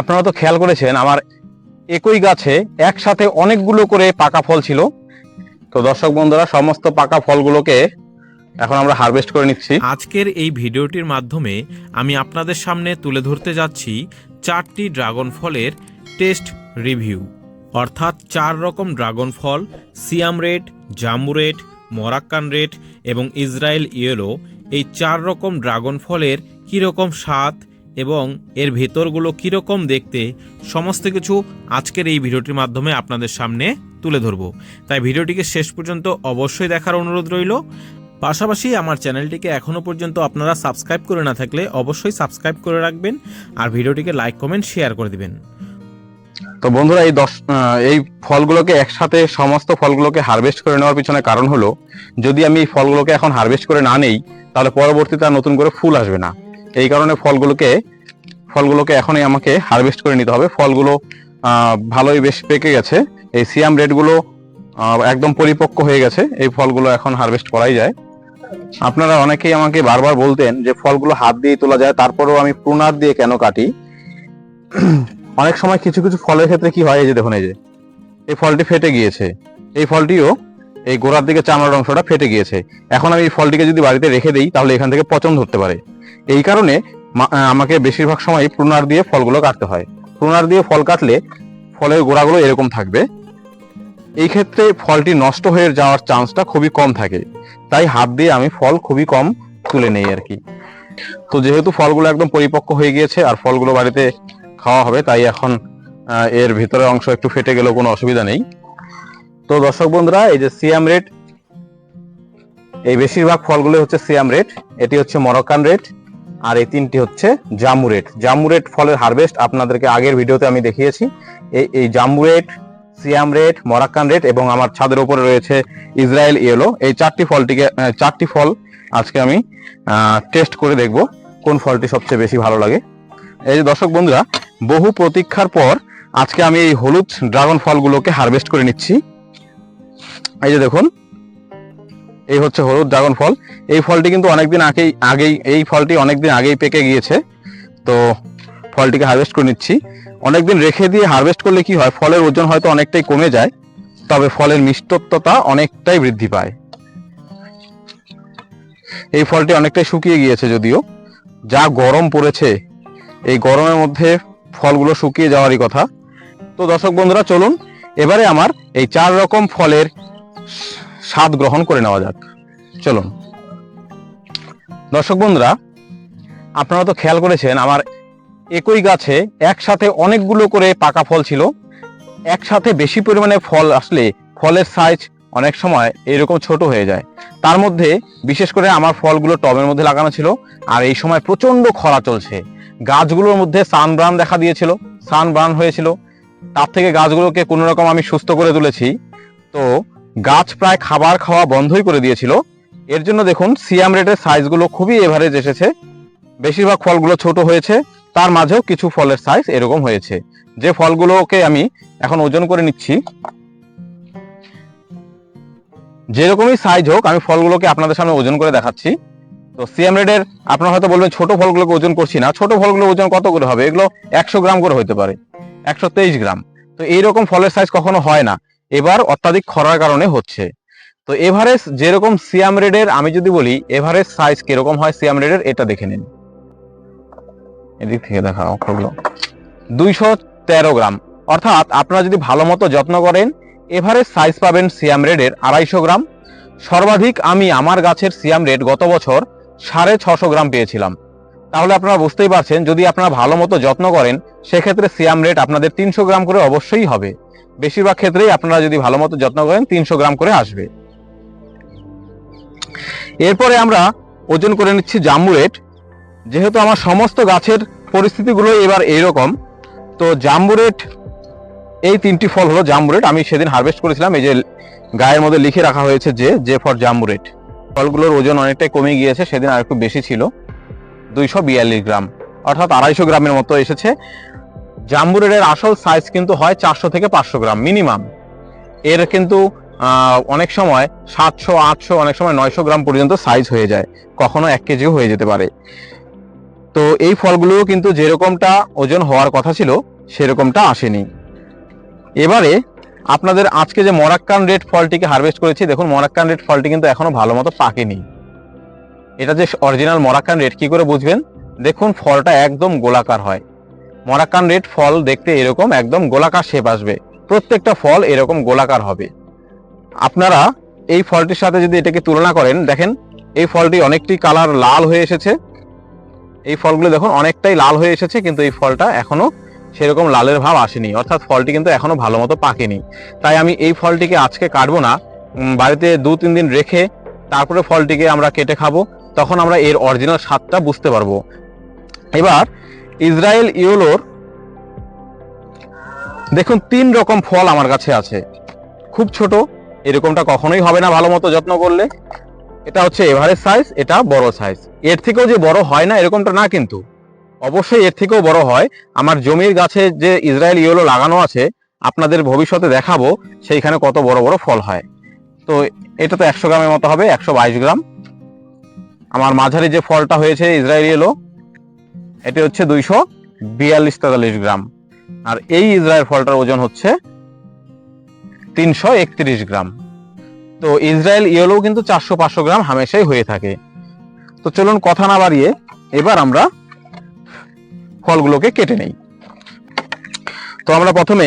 আপনারা তো খেয়াল করেছেন, আমার একই গাছে একসাথে অনেকগুলো করে পাকা ফল ছিল। তো দর্শক বন্ধুরা, সমস্ত পাকা ফলগুলোকে এখন আমরা হারভেস্ট করে নিচ্ছি। আজকের এই ভিডিওটির মাধ্যমে আমি আপনাদের সামনে তুলে ধরতে যাচ্ছি চারটি ড্রাগন ফলের টেস্ট রিভিউ। অর্থাৎ চার রকম ড্রাগন ফল, Siam red jumbo red Moroccan red এবং ইসরায়েল ইয়েলো, এই চার রকম ড্রাগন ফলের কীরকম স্বাদ এবং এর ভেতরগুলো কীরকম দেখতে সমস্ত কিছু আজকের এই ভিডিওটির মাধ্যমে আপনাদের সামনে তুলে ধরবো। তাই ভিডিওটিকে শেষ পর্যন্ত অবশ্যই দেখার অনুরোধ রইল। পাশাপাশি আমার চ্যানেলটিকে এখনও পর্যন্ত আপনারা সাবস্ক্রাইব করে না থাকলে অবশ্যই সাবস্ক্রাইব করে রাখবেন আর ভিডিওটিকে লাইক, কমেন্ট, শেয়ার করে দিবেন। তো বন্ধুরা, এই দশ এই ফলগুলোকে একসাথে সমস্ত ফলগুলোকে হারভেস্ট করে নেওয়ার পিছনে কারণ হলো, যদি আমি এই ফলগুলোকে এখন হারভেস্ট করে না নেই, তাহলে পরবর্তীতে নতুন করে ফুল আসবে না। এই কারণে ফলগুলোকে ফলগুলোকে এখনই আমাকে হারভেস্ট করে নিতে হবে। ফলগুলো ভালোই বেশ পেকে গেছে। এই সিয়াম রেডগুলো একদম পরিপক্ক হয়ে গেছে। এই ফলগুলো এখন হারভেস্ট করাই যায়। আপনারা অনেকেই আমাকে বারবার বলতেন যে ফলগুলো হাত দিয়ে তোলা যায়, তারপরেও আমি প্রুনার দিয়ে কেন কাটি? অনেক সময় কিছু কিছু ফলের ক্ষেত্রে কি হয়, এই যে দেখুন, এই যে, এই ফলটি ফেটে গিয়েছে। এই ফলটিও এই গোড়ার দিকে চামড়ার অংশটা ফেটে গিয়েছে। এখন আমি এই ফলটিকে যদি বাড়িতে রেখে দিই, তাহলে এখান থেকে পচন ধরতে পারে। এই কারণে আমাকে বেশিরভাগ সময় প্রুনার দিয়ে ফলগুলো কাটতে হয়। প্রুনার দিয়ে ফল কাটলে ফলের গোড়াগুলো এরকম থাকবে। এই ক্ষেত্রে ফলটি নষ্ট হয়ে যাওয়ার চান্সটা খুবই কম থাকে। তাই হাত দিয়ে আমি ফল খুবই কম তুলে নেই আর কি। তো যেহেতু ফলগুলো একদম পরিপক্ক হয়ে গিয়েছে আর ফলগুলো বাড়িতে খাওয়া হবে, তাই এখন এর ভিতরের অংশ একটু ফেটে গেলেও কোনো অসুবিধা নেই। তো দর্শক বন্ধুরা, এই যে সিয়াম রেড এই বেশিরভাগ ফলগুলো হচ্ছে সিয়াম রেড এটি হচ্ছে মরক্কান রেড আর এই তিনটি হচ্ছে জাম্বু রেড ফলের হারভেস্ট আপনাদেরকে আগের ভিডিওতে আমি দেখিয়েছি। এই এই jumbo red Siam red Moroccan red এবং আমার ছাদের উপরে রয়েছে ইসরায়েল ইয়েলো এই চারটি ফলটিকে চারটি ফল আজকে আমি টেস্ট করে দেখব কোন ফলটি সবচেয়ে বেশি ভালো লাগে। এই যে দর্শক বন্ধুরা, বহু প্রতীক্ষার পর আজকে আমি এই হলুদ ড্রাগন ফলগুলোকে হারভেস্ট করে নিচ্ছি। এই যে দেখুন এই হচ্ছে হলুদ ড্রাগন ফল এই ফলটি কিন্তু অনেকদিন আগেই আগেই, এই ফলটি অনেকদিন আগেই পেকে গিয়েছে। তো ফলটিকে হারভেস্ট করে নিচ্ছি। অনেকদিন রেখে দিয়ে হারভেস্ট করলে কি হয়, ফলের ওজন হয়তো অনেকটাই কমে যায়, তবে ফলের মিষ্টত্বতা অনেকটাই বৃদ্ধি পায়। এই ফলটি অনেকটাই শুকিয়ে গিয়েছে যদিও। যা গরম পড়েছে, এই গরমের মধ্যে ফলগুলো শুকিয়ে যাওয়ারই কথা। তো দর্শক বন্ধুরা, চলুন, এবারে আমার এই চার রকম ফলের স্বাদ গ্রহণ করে নেওয়া যাক। চলুন। দর্শক বন্ধুরা, আপনারা তো খেয়াল করেছেন, আমার একই গাছে একসাথে অনেকগুলো করে পাকা ফল ছিল। একসাথে বেশি পরিমাণে ফল আসলে ফলের সাইজ অনেক সময় এরকম ছোট হয়ে যায়। তার মধ্যে বিশেষ করে আমার ফলগুলো টবের মধ্যে লাগানো ছিল আর এই সময় প্রচণ্ড খরা চলছে। গাছগুলোর মধ্যে সানব্রান দেখা দিয়েছিল সানব্রান হয়েছিল। তার থেকে গাছগুলোকে কোনো রকম আমি সুস্থ করে তুলেছি। তো গাছ প্রায় খাবার খাওয়া বন্ধই করে দিয়েছিল। এর জন্য দেখুন, সিয়াম রেটের সাইজগুলো খুবই এভারেজ এসেছে। বেশিরভাগ ফলগুলো ছোট হয়েছে, তার মাঝেও কিছু ফলের সাইজ এরকম হয়েছে। যে ফলগুলোকে আমি এখন ওজন করে নিচ্ছি, যেরকমই সাইজ হোক, আমি ফলগুলোকে আপনাদের সামনে ওজন করে দেখাচ্ছি। তো সিএম রেডের আপনারা হয়তো বলবেন, ছোট ফলগুলোকে ওজন করছি না। ছোট ফলগুলো ওজন কত করে হবে? এগুলো একশো গ্রাম করে হতে পারে, একশো তেইশ গ্রাম। তো এইরকম ফলের সাইজ কখনো হয় না। এবার অত্যাধিক খরার কারণে হচ্ছে। তো এভারেজ যেরকম সিয়াম রেডের আমি যদি বলি এভারেজ সাইজ কীরকম হয় সিয়াম রেডের এটা দেখে নিন। এদিক থেকে দেখা অক্ষরগুলো। দুইশো তেরো গ্রাম। অর্থাৎ আপনারা যদি ভালো মতো যত্ন করেন এভারেজ সাইজ পাবেন সিয়াম রেডের আড়াইশো গ্রাম। সর্বাধিক আমি আমার গাছের সিয়াম রেড গত বছর সাড়ে ছশো গ্রাম পেয়েছিলাম। তাহলে আপনারা বুঝতেই পারছেন, যদি আপনারা ভালো মতো যত্ন করেন, সেক্ষেত্রে সিয়াম রেট আপনাদের তিনশো গ্রাম করে অবশ্যই হবে। বেশিরভাগ ক্ষেত্রেই আপনারা যদি ভালো মতো যত্ন করেন, তিনশো গ্রাম করে আসবে। এরপরে আমরা ওজন করে নিচ্ছি জাম্বু রেট। যেহেতু আমার সমস্ত গাছের পরিস্থিতিগুলো এবার এইরকম, তো জাম্বু রেট, এই তিনটি ফল হলো জাম্বু রেট। আমি সেদিন হারভেস্ট করেছিলাম, এই যে গায়ের মধ্যে লিখে রাখা হয়েছে যে যে ফর জাম্বু রেট। ফলগুলোর ওজন অনেকটাই কমে গিয়েছে, সেদিন আর একটু বেশি ছিল। দুইশো বিয়াল্লিশ গ্রাম, অর্থাৎ আড়াইশো গ্রামের মতো এসেছে। জাম্বুরের আসল সাইজ কিন্তু হয় চারশো থেকে পাঁচশো গ্রাম মিনিমাম এর কিন্তু অনেক সময় সাতশো, আটশো, অনেক সময় নয়শো গ্রাম পর্যন্ত সাইজ হয়ে যায়। কখনো এক কেজিও হয়ে যেতে পারে। তো এই ফলগুলোও কিন্তু যেরকমটা ওজন হওয়ার কথা ছিল, সেরকমটা আসেনি। এবারে আপনাদের আজকে যে মরাক্কান রেড ফলটিকে হারভেস্ট করেছি, দেখুন মরাক্কান রেড ফলটি কিন্তু এখনও ভালো মতো পাকেনি। এটা যে অরিজিনাল মরাক্কান রেড কি করে বুঝবেন? দেখুন, ফলটা একদম গোলাকার হয়। মরাক্কান রেড ফল দেখতে এরকম একদম গোলাকার শেপ আসবে। প্রত্যেকটা ফল এরকম গোলাকার হবে। আপনারা এই ফলটির সাথে যদি এটাকে তুলনা করেন, দেখেন, এই ফলটি অনেকটি কালার লাল হয়ে এসেছে। এই ফলগুলো দেখুন, অনেকটাই লাল হয়ে এসেছে, কিন্তু এই ফলটা এখনও সেরকম লালের ভাব আসেনি। অর্থাৎ ফলটি কিন্তু এখনও ভালো মতো পাকেনি। তাই আমি এই ফলটিকে আজকে কাটবো না। বাড়িতে দু তিন দিন রেখে তারপরে ফলটিকে আমরা কেটে খাব। তখন আমরা এর অরিজিনাল স্বাদটা বুঝতে পারব। এবার ইসরায়েল ইউলোর, দেখুন তিন রকম ফল আমার কাছে আছে। খুব ছোট, এরকমটা কখনোই হবে না ভালো মতো যত্ন করলে। এটা হচ্ছে এভারেজ সাইজ এটা বড় সাইজ এর থেকেও যে বড় হয় না এরকমটা না কিন্তু। অবশ্যই এর থেকেও বড় হয়। আমার জমির গাছে যে ইসরায়েল ইয়েলো লাগানো আছে, আপনাদের ভবিষ্যতে দেখাবো সেইখানে কত বড় বড় ফল হয়। তো এটা তো একশো গ্রামের মতো হবে, একশো বাইশ গ্রাম। আমার মাঝারি যে ফলটা হয়েছে, ইসরায়েল ইয়েলো এটি হচ্ছে দুইশো বিয়াল্লিশ তেতাল্লিশ গ্রাম। আর এই ইসরায়েল ফলটার ওজন হচ্ছে তিনশো একত্রিশ গ্রাম। তো ইসরায়েল ইয়েলো কিন্তু চারশো পাঁচশো গ্রাম হামেশাই হয়ে থাকে। তো চলুন কথা না বাড়িয়ে এবার আমরা ফলগুলোকে কেটে নেই। তো আমরা প্রথমে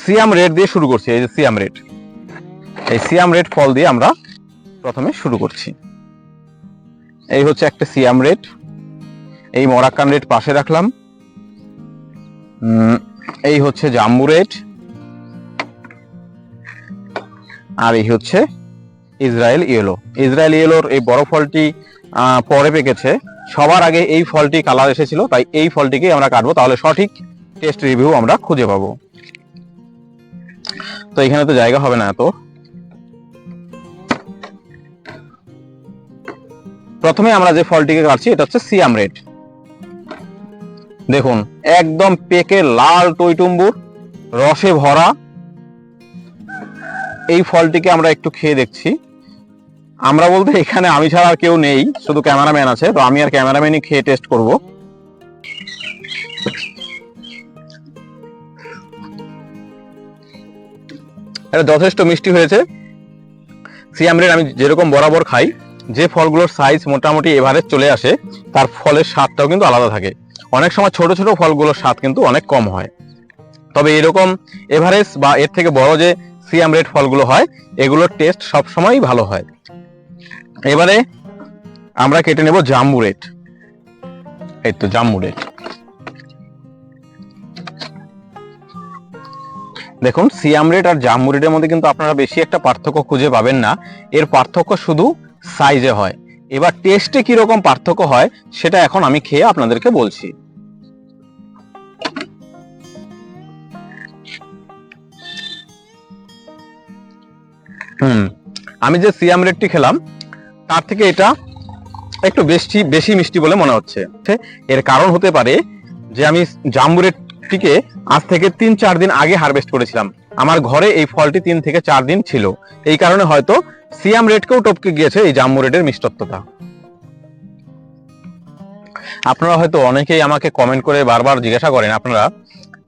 সিয়াম রেড দিয়ে শুরু করছি, এই যে সিয়াম রেড এই সিয়াম রেড ফল দিয়ে আমরা প্রথমে শুরু করছি। এই হচ্ছে একটা সিয়াম রেড এই মরাক্কান রেড পাশে রাখলাম। এই হচ্ছে জাম্বু রেড আর এই হচ্ছে ইসরায়েল ইয়েলো। ইসরায়েল ইয়েলোর এই বড় ফলটি পরে পেকেছে। সবার আগে এই ফলটি কালার এসেছিল, তাই এই ফলটিকে আমরা কাটবো। তাহলে সঠিক টেস্ট রিভিউ আমরা খুঁজে পাবো। তো এখানে তো জায়গা হবে না এত। প্রথমে আমরা যে ফলটিকে কাটছি, এটা হচ্ছে সিয়াম রেড দেখুন, একদম পেকে লাল টইটুম্বুর, রসে ভরা। এই ফলটিকে আমরা একটু খেয়ে দেখছি। আমরা বলতে এখানে আমি ছাড়া আর কেউ নেই, শুধু ক্যামেরাম্যান আছে, তো আমি আর ক্যামেরাম্যানই খেয়ে টেস্ট করব। এটা যথেষ্ট মিষ্টি হয়েছে। সিয়াম রেড আমি যেরকম বরাবর খাই যে ফলগুলোর সাইজ মোটামুটি এভারেজ চলে আসে, তার ফলের স্বাদটাও কিন্তু আলাদা থাকে। অনেক সময় ছোট ছোট ফলগুলোর স্বাদ কিন্তু অনেক কম হয়। তবে এরকম এভারেজ বা এর থেকে বড় যে সিয়াম রেড ফলগুলো হয়, এগুলোর টেস্ট সবসময়ই ভালো হয়। এবারে আমরা কেটে নেব জাম্বু রেড। এই তো জাম্বু রেড। দেখুন, সিয়াম রেড আর জাম্বু রেডের মধ্যে কিন্তু আপনারা বেশি একটা পার্থক্য খুঁজে পাবেন না। এর পার্থক্য শুধু সাইজে হয়। এবার টেস্টে কি রকম পার্থক্য হয়, সেটা এখন আমি খেয়ে আপনাদেরকে বলছি। হুম, আমি যে সিয়াম রেডটি খেলাম, তার থেকে এটা একটু বেশি বেশি মিষ্টি বলে মনে হচ্ছে। এর কারণ হতে পারে যে আমি জাম্বু রেডটিকে আজ থেকে তিন চার দিন আগে হারভেস্ট করেছিলাম। আমার ঘরে এই ফলটি তিন থেকে চার দিন ছিল। এই কারণে হয়তো সিয়াম রেডকেও টপকে গিয়েছে এই জাম্বু রেডের মিষ্টত্বতা আপনারা হয়তো অনেকেই আমাকে কমেন্ট করে বারবার জিজ্ঞাসা করেন আপনারা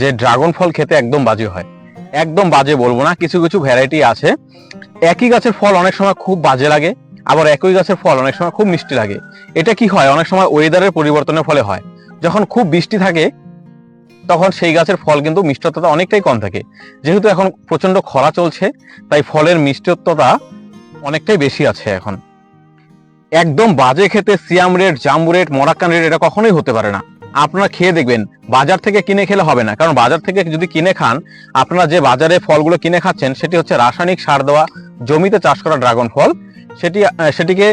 যে ড্রাগন ফল খেতে একদম বাজে হয়। একদম বাজে বলব না, কিছু কিছু ভ্যারাইটি আছে। একই গাছের ফল অনেক সময় খুব বাজে লাগে, আবার একই গাছের ফল অনেক সময় খুব মিষ্টি লাগে। এটা কি হয়? অনেক সময় ওয়েদারের পরিবর্তনের ফলে হয়। যখন খুব বৃষ্টি থাকে তখন সেই গাছের ফল কিন্তু মিষ্টত্বতা অনেকটাই কম থাকে। যেহেতু এখন প্রচণ্ড খরা চলছে, তাই ফলের মিষ্টত্বতা অনেকটাই বেশি আছে এখন। একদম বাজে খেতে Siam red jumbo red Moroccan red এটা কখনোই হতে পারে না। আপনারা খেয়ে দেখবেন, বাজার থেকে কিনে খেলে হবে না। কারণ বাজার থেকে যদি কিনে খান, আপনারা যে বাজারে ফলগুলো কিনে খাচ্ছেন, সেটি হচ্ছে রাসায়নিক সার দেওয়া, জমিতে চাষ করা ড্রাগন ফল। সেটি, সেটিকে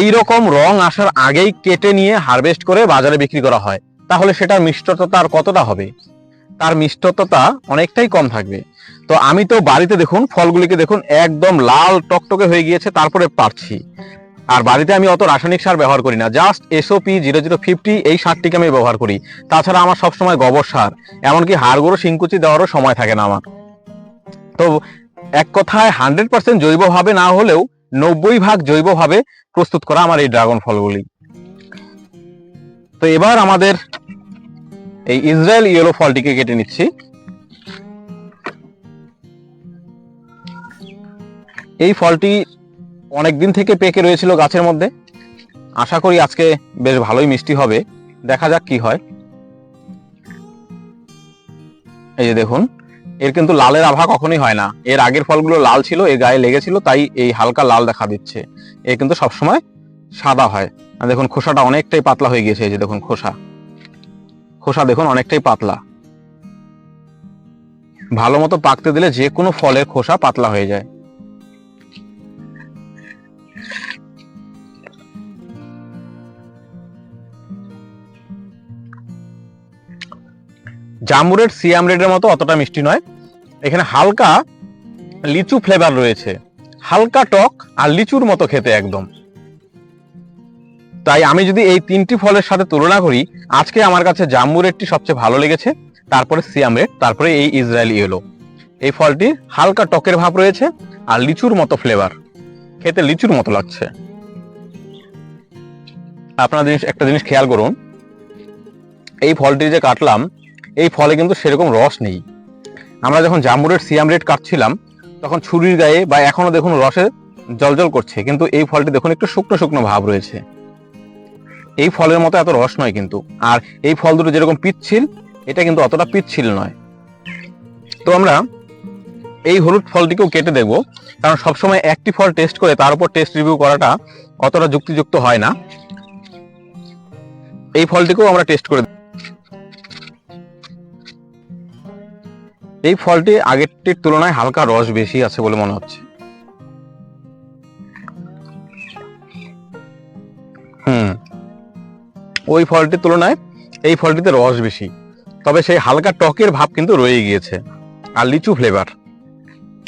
এই রকম রং আসার আগেই কেটে নিয়ে হারভেস্ট করে বাজারে বিক্রি করা হয়। তাহলে সেটার মিষ্টতা আর কতটা হবে? তার মিষ্টতা অনেকটাই কম থাকবে। তো আমি তো বাড়িতে দেখুন, ফলগুলিকে দেখুন, একদম লাল টকটকে হয়ে গিয়েছে, তারপরে পারছি। আর বাড়িতে আমি অত রাসায়নিক সার ব্যবহার করি না just SOP zero zero fifty এই সারটিকে আমি ব্যবহার করি। তাছাড়া আমার সবসময় গোবর সার, এমনকি হাড় গুঁড়ো শিংকুচি দেওয়ারও সময় থাকে না আমার। তো এক কথায় হান্ড্রেড পার্সেন্ট জৈবভাবে না হলেও নব্বই ভাগ জৈবভাবে প্রস্তুত করা আমার এই ড্রাগন ফলগুলি। তো এবার আমাদের এই ইসরায়েল ইয়েলো ফলটিকে কেটে নিচ্ছি। এই ফলটি অনেকদিন থেকে পেকে রয়েছিল গাছের মধ্যে। আশা করি আজকে বেশ ভালোই মিষ্টি হবে। দেখা যাক কি হয়। এই যে দেখুন, এর কিন্তু লালের আভা কখনোই হয় না। এর আগের ফলগুলো লাল ছিল, এর গায়ে লেগেছিল, তাই এই হালকা লাল দেখা দিচ্ছে। এ কিন্তু সবসময় সাদা হয়। দেখুন খোসাটা অনেকটাই পাতলা হয়ে গিয়েছে, এই যে দেখুন খোসা। খোসা দেখুন অনেকটাই পাতলা। ভালো মতো পাকতে দিলে যে কোনো ফলের খোসা পাতলা হয়ে যায়। জামুরের সিয়াম রেডের মতো অতটা মিষ্টি নয়। এখানে হালকা লিচু ফ্লেভার রয়েছে। হালকা টক আর লিচুর মতো খেতে একদম। তাই আমি যদি এই তিনটি ফলের সাথে তুলনা করি, আজকে আমার কাছে জাম্বু রেডটি সবচেয়ে ভালো লেগেছে, তারপরে সিয়াম রেড, তারপরে এই ইসরায়েল ইয়েলো। এই ফলটির হালকা টকের ভাব রয়েছে আর লিচুর মতো ফ্লেভার খেতে লিচুর মতো লাগছে। আপনারা জিনিস, একটা জিনিস খেয়াল করুন, এই ফলটি যে কাটলাম, এই ফলে কিন্তু সেরকম রস নেই। আমরা যখন জাম্বুরের সিয়াম রেড কাটছিলাম, তখন ছুরির গায়ে বা এখনও দেখুন রসে জলজল করছে, কিন্তু এই ফলটি দেখুন একটু শুকনো শুকনো ভাব রয়েছে। এই ফলের মতো এত রস নয় কিন্তু। আর এই ফল দুটো যেরকম পিচ্ছিল, এটা কিন্তু অতটা পিচ্ছিল নয়। তো আমরা এই হলুদ ফলটিকেও কেটে দেখব, কারণ সবসময় একটি ফল টেস্ট করে তার উপর টেস্ট রিভিউ করাটা অতটা যুক্তিযুক্ত হয় না। এই ফলটিকেও আমরা টেস্ট করে এই ফলটি আগেরটির তুলনায় হালকা রস বেশি আছে বলে মনে হচ্ছে। হুম। ওই ফলটির তুলনায় এই ফলটিতে রস বেশি। তবে সেই হালকা টকের ভাব কিন্তু রয়ে গিয়েছে। আর লিচু ফ্লেভার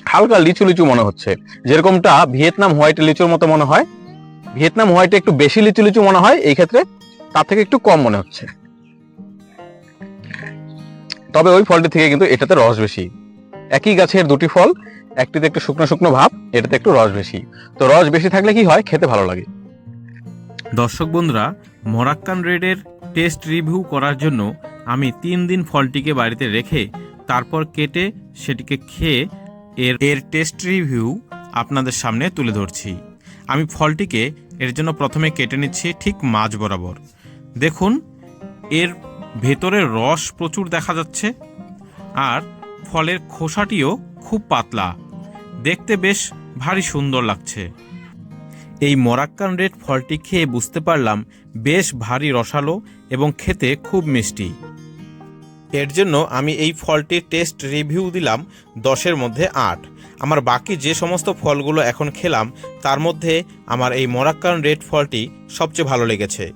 হালকা লিচু লিচু মনে হচ্ছে। যেরকমটা ভিয়েতনাম হোয়াইট লিচুর মতো মনে হয়। ভিয়েতনাম হোয়াইটে একটু বেশি লিচু লিচু মনে হয়, এই ক্ষেত্রে তার থেকে একটু কম মনে হচ্ছে। তবে ওই ফলটি থেকে কিন্তু এটাতে রস বেশি। একই গাছের দুটি ফল, একটিতে একটু শুকনো শুকনো ভাব, এটাতে একটু রস বেশি। তো রস বেশি থাকলে কি হয়? খেতে ভালো লাগে। দর্শক বন্ধুরা মরাক্কান রেডের টেস্ট রিভিউ করার জন্য আমি তিন দিন ফলটিকে বাড়িতে রেখে তারপর কেটে সেটিকে খেয়ে এর এর টেস্ট রিভিউ আপনাদের সামনে তুলে ধরছি। আমি ফলটিকে এর জন্য প্রথমে কেটে নিচ্ছি ঠিক মাঝ বরাবর। দেখুন, এর ভেতরের রস প্রচুর দেখা যাচ্ছে আর ফলের খোসাটিও খুব পাতলা। দেখতে বেশ ভারী সুন্দর লাগছে। এই মরাক্কান রেড ফলটি খেয়ে বুঝতে পারলাম বেশ ভারী রসালো এবং খেতে খুব মিষ্টি। এর জন্য আমি এই ফলটির টেস্ট রিভিউ দিলাম দশের মধ্যে আট। আমার বাকি যে সমস্ত ফলগুলো এখন খেলাম, তার মধ্যে আমার এই মরাক্কান রেড ফলটি সবচেয়ে ভালো লেগেছে।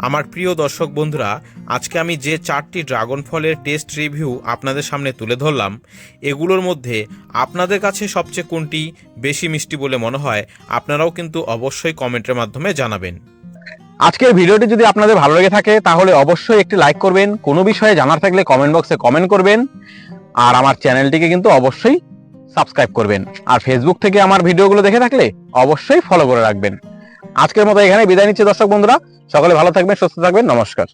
আমার প্রিয় দর্শক বন্ধুরা, আজকে আমি যে চারটি ড্রাগন ফলের টেস্ট রিভিউ আপনাদের সামনে তুলে ধরলাম, এগুলোর মধ্যে আপনাদের কাছে সবচেয়ে কোনটি বেশি মিষ্টি বলে মনে হয়, আপনারাও কিন্তু অবশ্যই কমেন্টের মাধ্যমে জানাবেন। আজকের ভিডিওটি যদি আপনাদের ভালো লেগে থাকে, তাহলে অবশ্যই একটি লাইক করবেন, কোনো বিষয়ে জানার থাকলে কমেন্ট বক্সে কমেন্ট করবেন, আর আমার চ্যানেলটিকে কিন্তু অবশ্যই সাবস্ক্রাইব করবেন। আর ফেসবুক থেকে আমার ভিডিওগুলো দেখে থাকলে অবশ্যই ফলো করে রাখবেন। আজকের মতো এখানে বিদায় নিচ্ছি দর্শক বন্ধুরা। সকলে ভালো থাকবেন সুস্থ থাকবেন। নমস্কার।